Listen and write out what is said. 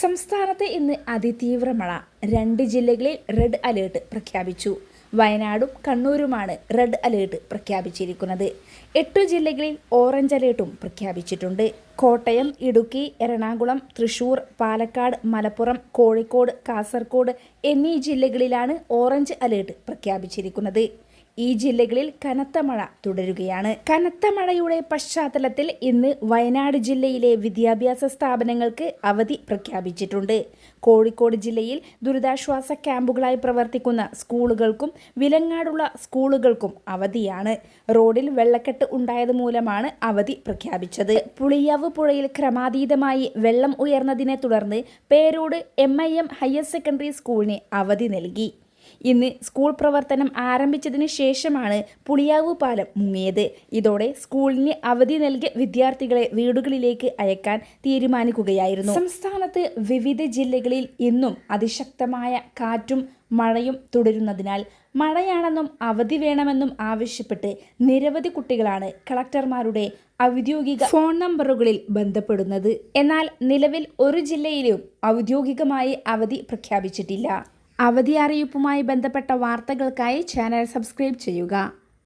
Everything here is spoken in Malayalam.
സംസ്ഥാനത്ത് ഇന്ന് അതിതീവ്ര മഴ. രണ്ട് ജില്ലകളിൽ റെഡ് അലേർട്ട് പ്രഖ്യാപിച്ചു. വയനാടും കണ്ണൂരുമാണ് റെഡ് അലേർട്ട് പ്രഖ്യാപിച്ചിരിക്കുന്നത്. എട്ടു ജില്ലകളിൽ ഓറഞ്ച് അലേർട്ടും പ്രഖ്യാപിച്ചിട്ടുണ്ട്. കോട്ടയം ഇടുക്കി എറണാകുളം തൃശൂർ പാലക്കാട് മലപ്പുറം കോഴിക്കോട് കാസർഗോഡ് എന്നീ ജില്ലകളിലാണ് ഓറഞ്ച് അലേർട്ട് പ്രഖ്യാപിച്ചിരിക്കുന്നത്. ഈ ജില്ലകളിൽ കനത്ത മഴ തുടരുകയാണ്. കനത്ത മഴയുടെ പശ്ചാത്തലത്തിൽ ഇന്ന് വയനാട് ജില്ലയിലെ വിദ്യാഭ്യാസ സ്ഥാപനങ്ങൾക്ക് അവധി പ്രഖ്യാപിച്ചിട്ടുണ്ട്. കോഴിക്കോട് ജില്ലയിൽ ദുരിതാശ്വാസ ക്യാമ്പുകളായി പ്രവർത്തിക്കുന്ന സ്കൂളുകൾക്കും വിലങ്ങാടുള്ള സ്കൂളുകൾക്കും അവധിയാണ്. റോഡിൽ വെള്ളക്കെട്ട് ഉണ്ടായത് മൂലമാണ് അവധി പ്രഖ്യാപിച്ചത്. പുളിയാവ് പുഴയിൽ ക്രമാതീതമായി വെള്ളം ഉയർന്നതിനെ തുടർന്ന് Perode M I M higher secondary സ്കൂളിന് അവധി നൽകി. ഇന്ന് സ്കൂൾ പ്രവർത്തനം ആരംഭിച്ചതിന് ശേഷമാണ് പുളിയാവു പാലം മുങ്ങിയത്. ഇതോടെ സ്കൂളിന് അവധി നൽകിയ വിദ്യാർത്ഥികളെ വീടുകളിലേക്ക് അയക്കാൻ തീരുമാനിക്കുകയായിരുന്നു. സംസ്ഥാനത്ത് വിവിധ ജില്ലകളിൽ ഇന്നും അതിശക്തമായ കാറ്റും മഴയും തുടരുന്നതിനാൽ മഴയാണെന്നും അവധി വേണമെന്നും ആവശ്യപ്പെട്ട് നിരവധി കുട്ടികളാണ് കളക്ടർമാരുടെ ഔദ്യോഗിക ഫോൺ നമ്പറുകളിൽ ബന്ധപ്പെടുന്നത്. എന്നാൽ നിലവിൽ ഒരു ജില്ലയിലും ഔദ്യോഗികമായി അവധി പ്രഖ്യാപിച്ചിട്ടില്ല. അവധി അറിയിപ്പുമായി ബന്ധപ്പെട്ട വാർത്തകൾക്കായി ചാനൽ സബ്സ്ക്രൈബ് ചെയ്യുക